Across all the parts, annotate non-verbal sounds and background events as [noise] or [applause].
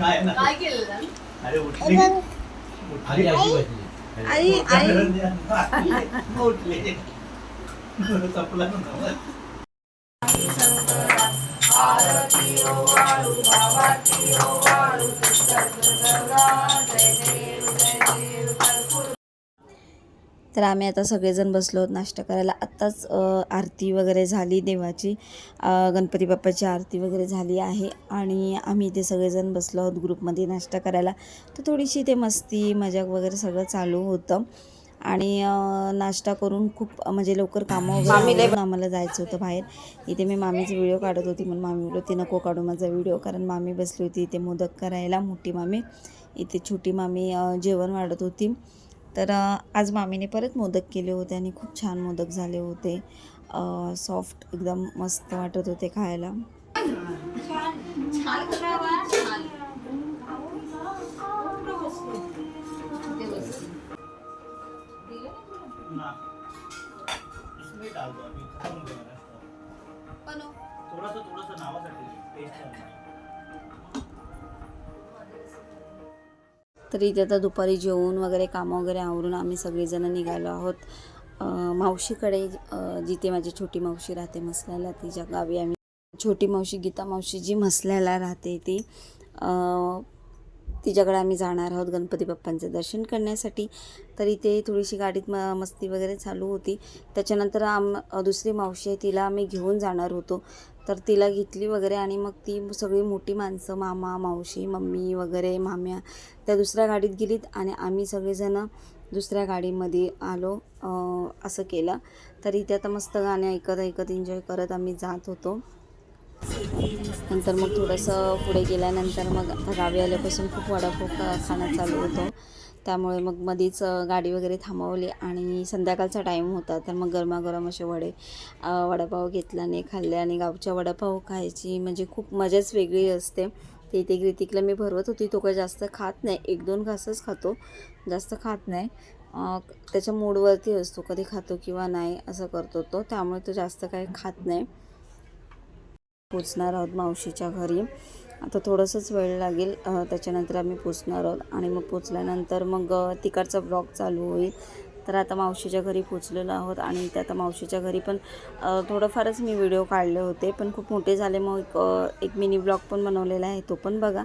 काय ना? काय केलं अरे उठली. आधी अशी बसली. आई आई. [laughs] उठले. चपला नव्हता. तर आम्ही आता सगळेजण बसलो आहोत नाश्ता करायला. आत्ताच आरती वगैरे झाली देवाची. गणपती बाप्पाची आरती वगैरे झाली आहे आणि आम्ही इथे सगळेजण बसलो आहोत ग्रुपमध्ये नाश्ता करायला. तर थोडीशी ते मस्ती मजाक वगैरे सगळं चालू होतं. आणि नाश्ता करून खूप म्हणजे लवकर कामं वगैरे आम्हाला जायचं होतं बाहेर. इथे मी मामीचा व्हिडिओ काढत होती म्हणून मामी बोलत होती नको काढू माझा व्हिडिओ कारण मामी बसली होती इथे मोदक करायला मोठी मामी. इथे छोटी मामी जेवण वाढत होती. तर आज मामीने परत मोदक केले होते आणि खूप छान मोदक झाले होते सॉफ्ट एकदम मस्त वाटत होते खायला तर इथे आता दुपारी जेवून वगैरे कामं वगैरे आवरून आम्ही सगळेजणं निघालो आहोत. मावशीकडे जिथे माझी छोटी मावशी राहते मसल्याला तिच्या गावी आम्ही छोटी मावशी गीता मावशी जी मसल्याला राहते ती तिच्याकडे आम्ही जाणार आहोत गणपती बाप्पांचं दर्शन करण्यासाठी. तर इथे थोडीशी गाडीत म मस्ती वगैरे चालू होती. त्याच्यानंतर आम दुसरी मावशी आहे तिला आम्ही घेऊन जाणार होतो. तर तिला घेतली वगैरे आणि मग ती सगळी मोठी माणसं मामा मावशी मम्मी वगैरे माम्या त्या दुसऱ्या गाडीत गेलीत आणि आम्ही सगळेजणं दुसऱ्या गाडीमध्ये आलो असं केलं. तर इथे आता मस्त गाणे ऐकत ऐकत एन्जॉय करत आम्ही जात होतो. नंतर मग थोडंसं पुढे गेल्यानंतर मग आता गावी आल्यापासून खूप वडापाव खाणं चालू होतो. त्यामुळे मग मध्येच गाडी वगैरे थांबवली आणि संध्याकाळचा टाईम होता. तर मग गरमागरम असे वडे वडापाव घेतला आणि खाल्ले आणि गावच्या वडापाव खायची म्हणजे खूप मजाच वेगळी असते. ते इथे ग्रितिकला मी भरवत होती तो काही जास्त खात नाही. एक दोन घासच खातो जास्त खात नाही. त्याच्या मूडवरती असतो कधी खातो किंवा नाही असं करतो तो. त्यामुळे तो जास्त काही खात नाही. पोचणार आहोत मावशीच्या घरी. आता थोडंसंच वेळ लागेल त्याच्यानंतर आम्ही पोचणार आहोत. आणि मग पोचल्यानंतर मग तिकडचा ब्लॉग चालू होईल. तर आता मावशीच्या घरी पोचलेलो आहोत आणि त्या आता मावशीच्या घरी पण थोडंफारच मी व्हिडिओ काढले होते. पण खूप मोठे झाले मग एक, एक मिनी ब्लॉग पण बनवलेला आहे तो पण बघा.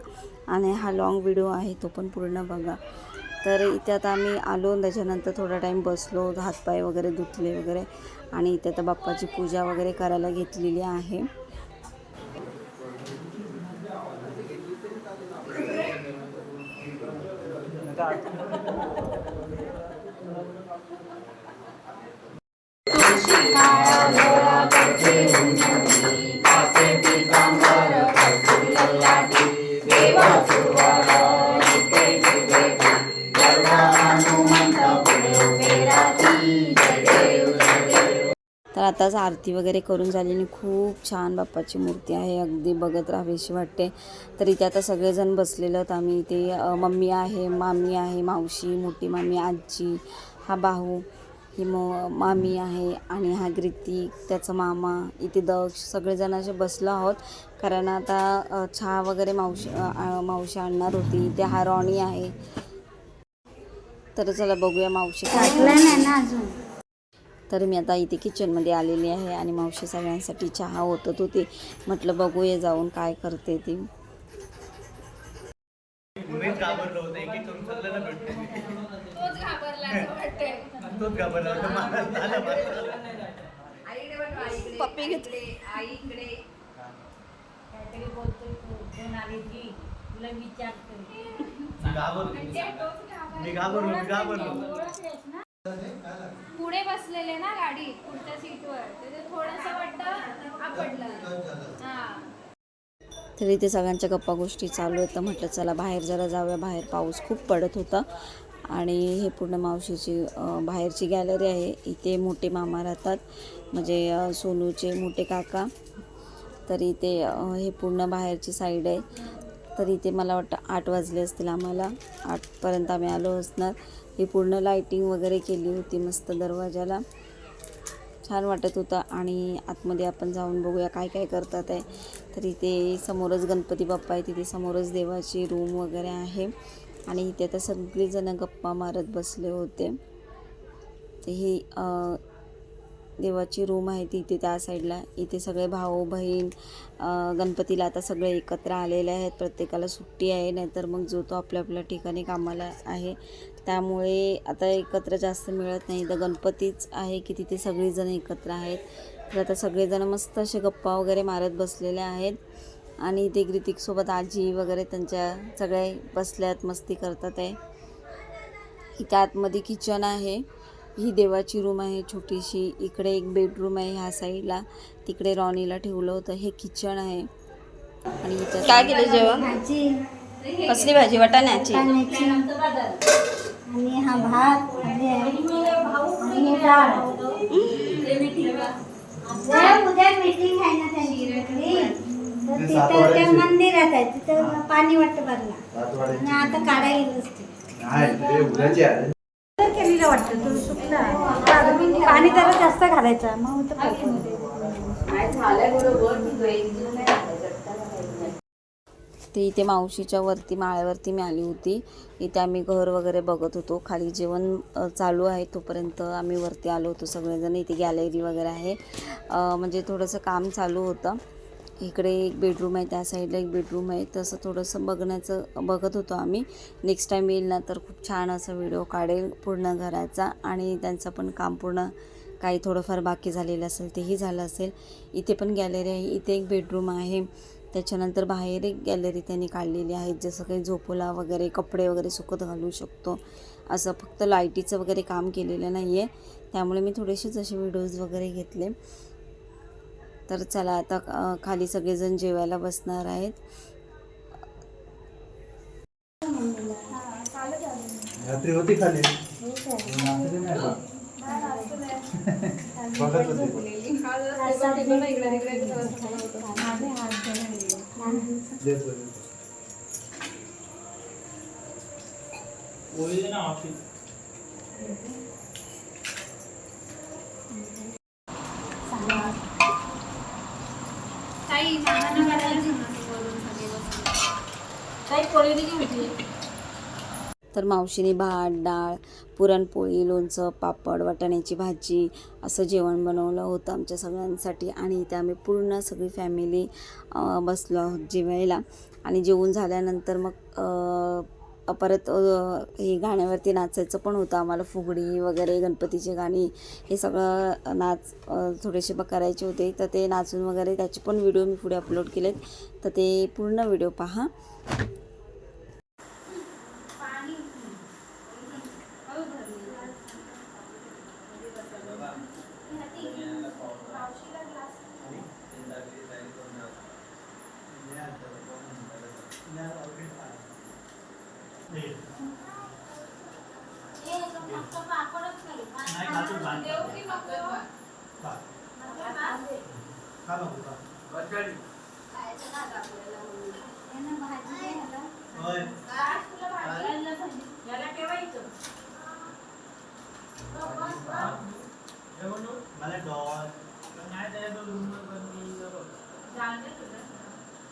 आणि हा लॉंग व्हिडिओ आहे तो पण पूर्ण बघा. तर इथे आता आम्ही आलो आणि त्याच्यानंतर थोडा टाईम बसलो हातपाय वगैरे धुतले वगैरे. आणि इथे आता बाप्पाची पूजा वगैरे करायला घेतलेली आहे. तर आताच आरती वगैरे करून झालेली खूप छान बाप्पाची मूर्ती आहे. अगदी बघत राहावीशी वाटते. तर इथे आता सगळेजण बसलेलं आहोत. आम्ही इथे मम्मी आहे मामी आहे मावशी मोठी मामी आजी हा भाऊ ही मो मामी आहे आणि हा ग्रितिक त्याचा मामा इथे दक्ष सगळेजण असे बसलो आहोत. कारण आता अ, चहा वगैरे मावशी मावशी आणणार होती. इथे हा रॉणी आहे. तर चला बघूया मावशी काय करते. तर मी आता इथे किचनमध्ये आलेली आहे आणि मावशी सगळ्यांसाठी चहा ओतत होती. म्हटलं बघूया जाऊन काय करते ती. घाबरलो पप्पी आईकडे. काहीतरी आली की तुला मी घाबरलो. मी घाबरलो. पुढे बसलेले ना गाडी पुढच्या सीटवर. तर ते थोडस वाटतं आपडलं हा. तर इथे सगळ्यांच्या गप्पा गोष्टी चालू आहेत. तर म्हटलं चला बाहेर जरा जाऊया. बाहेर पाऊस खूप पडत होता. आणि हे पूर्ण मावशीची बाहेरची गॅलरी आहे. इथे मोठे मामा राहतात. म्हणजे सोनूचे मोठे काका. तर इथे हे पूर्ण बाहेरची साईड आहे. तर इथे मला वाटतं आठ वाजले असतील आम्हाला. आठपर्यंत आम्ही आलो असणार. ही पूर्ण लाईटिंग वगैरे केली होती मस्त दरवाजाला. छान वाटत होतं. आणि आतमध्ये आपण जाऊन बघूया काय काय करतात आहे. तर इथे समोरच गणपती बाप्पा आहे. तिथे समोरच देवाची रूम वगैरे आहे. आणि इथे आता सगळीजणं गप्पा मारत बसले होते. ते ही देवाची रूम आहे ती इथे त्या साईडला. इथे सगळे भाऊ बहीण गणपतीला आता सगळे एकत्र आलेले आहेत. प्रत्येकाला सुट्टी आहे नाहीतर मग जो तो आपल्या आपल्या ठिकाणी कामाला आहे. त्यामुळे आता एकत्र जास्त मिळत नाही. तर गणपतीच आहे की तिथे सगळेजण एकत्र आहेत. तर आता सगळेजण मस्त असे गप्पा वगैरे मारत बसलेले आहेत. आणि इथे ग्रितिकसोबत आजी वगैरे त्यांच्या सगळ्या बसल्यात मस्ती करतात आहे. इथे आतमध्ये किचन आहे. ही देवाची रूम आहे छोटीशी. इकडे एक बेडरूम आहे ह्या साईडला तिकडे रॉनीला ठेवलं होतं. हे किचन आहे. आणि इथं काय केलं जेवण? भाजी. कसली भाजी? वाटाण्याची. आणि हा भात भाजी आहे. आणि डाळ. उद्या उद्या मीटिंग आहे ना त्यांची तिकडे. तर तिथं त्या मंदिरात आहे. तिथं पाणी वाटतं भरला. आणि आता काढायला केलेलं वाटतं. तो सुकला. पाणी जरा जास्त घालायचं. मग होतं. ते इथे मावशीच्या वरती माळ्यावरती मी आली होती. इथे आम्ही घर वगैरे बघत होतो. खाली जेवण चालू आहे तोपर्यंत आम्ही वरती आलो होतो. सगळेजण इथे गॅलरी वगैरे आहे. म्हणजे थोडंसं काम चालू होतं. इकडे एक बेडरूम आहे त्या साईडला एक बेडरूम आहे. तसं थोडंसं बघण्याचं बघत होतो आम्ही. नेक्स्ट टाईम येईल ना तर खूप छान असा व्हिडिओ काढेल पूर्ण घराचा आणि त्यांचं पण काम पूर्ण काही थोडंफार बाकी झालेलं असेल तेही झालं असेल. इथे पण गॅलरी आहे. इथे एक बेडरूम आहे. त्याच्यानंतर बाहेर एक गॅलरी त्यांनी काढलेली आहे. जसं काही झोपला वगैरे कपडे वगैरे सुकत घालू शकतो. असं फक्त लाईटीचं वगैरे काम केलेलं नाही आहे त्यामुळे मी थोडेसेच असे व्हिडिओज वगैरे घेतले. तर चला आता खाली सगळेजण जेवायला बसणार आहेत. रात्री होती खाली? ना मावशी. ताई मामांना करायला सांगा बोलून सगळे बसून. तर मावशीने भात डाळ पुरणपोळी लोणचं पापड वाटाण्याची भाजी असं जेवण बनवलं होतं आमच्या सगळ्यांसाठी आणि इथे आम्ही पूर्ण सगळी फॅमिली बसलो आहोत जेवायला. आणि जेवून झाल्यानंतर मग परत हे गाण्यावरती नाचायचं पण होतं आम्हाला. फुगडी वगैरे गणपतीची गाणी हे सगळं नाच थोडेसे ब करायचे होते. तर ते नाचून वगैरे त्याचे पण व्हिडिओ मी पुढे अपलोड केलेत. तर ते पूर्ण व्हिडिओ पहा.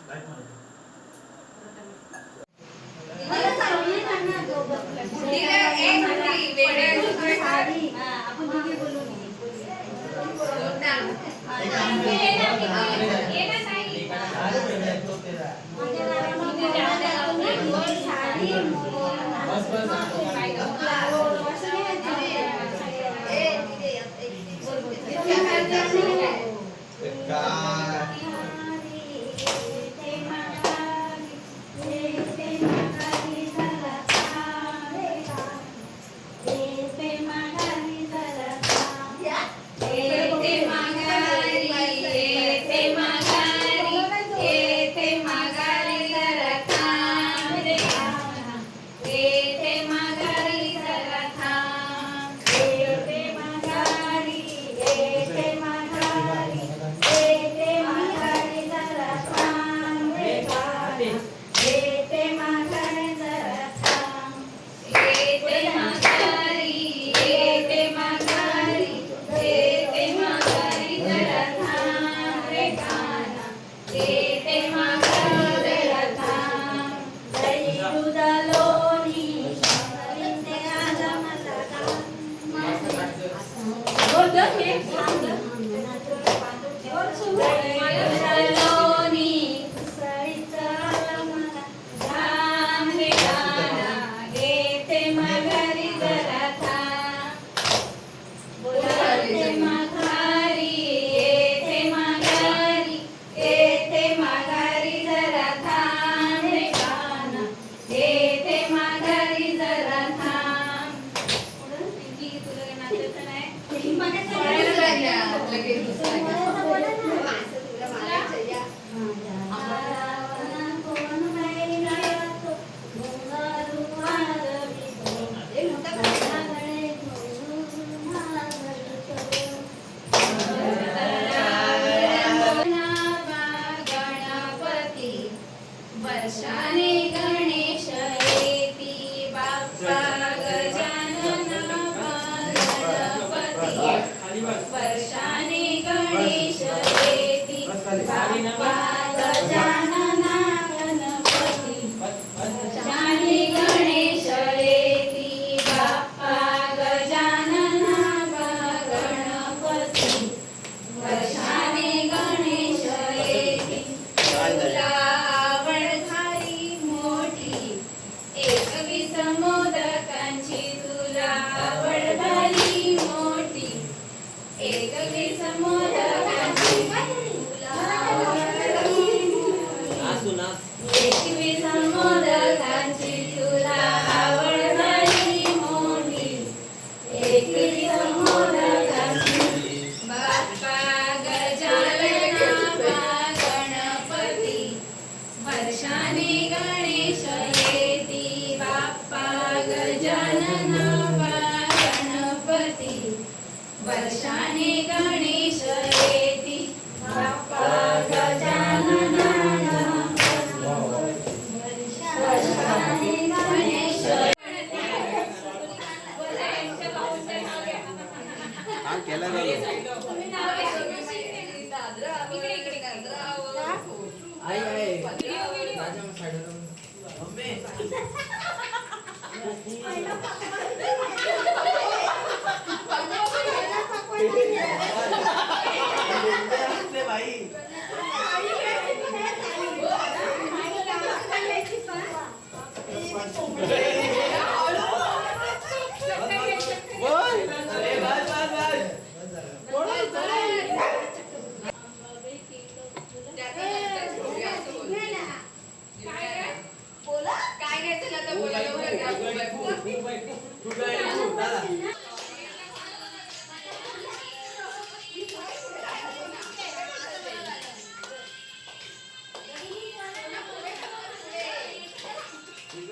लाईट मध्ये.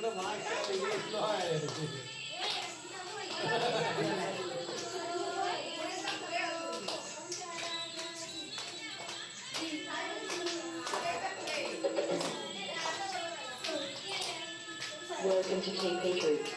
Welcome to KP Group.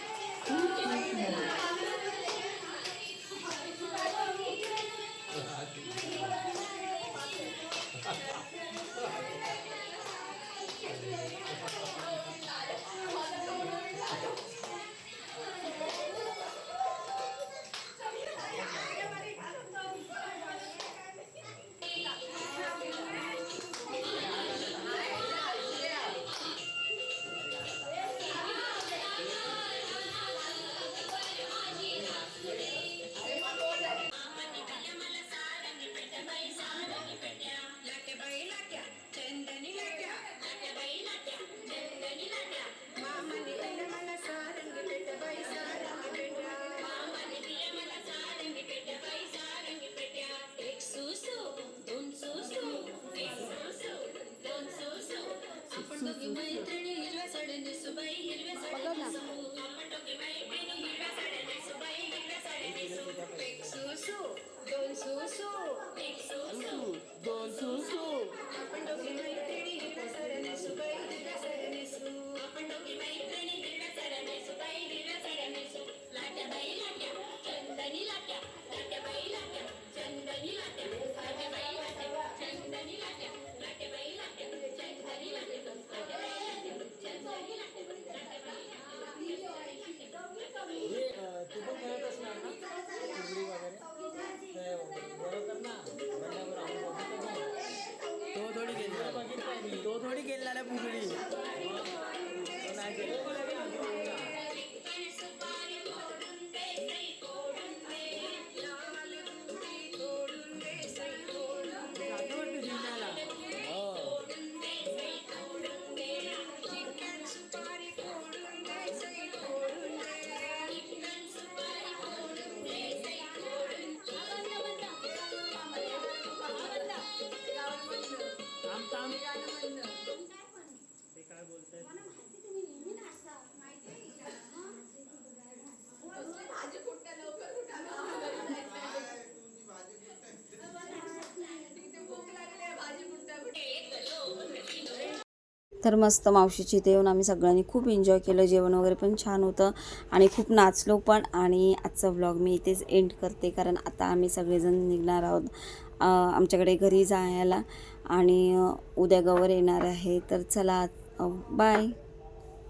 तर मस्त मावशीची इथे येऊन आम्ही सगळ्यांनी खूप एन्जॉय केलं. जेवण वगैरे पण छान होतं आणि खूप नाचलो पण आणि आजचा व्लॉग मी इथेच एंड करते कारण आता आम्ही सगळेजण निघणार आहोत आमच्याकडे घरी जायला आणि उद्या गवर येणार आहे. तर चला बाय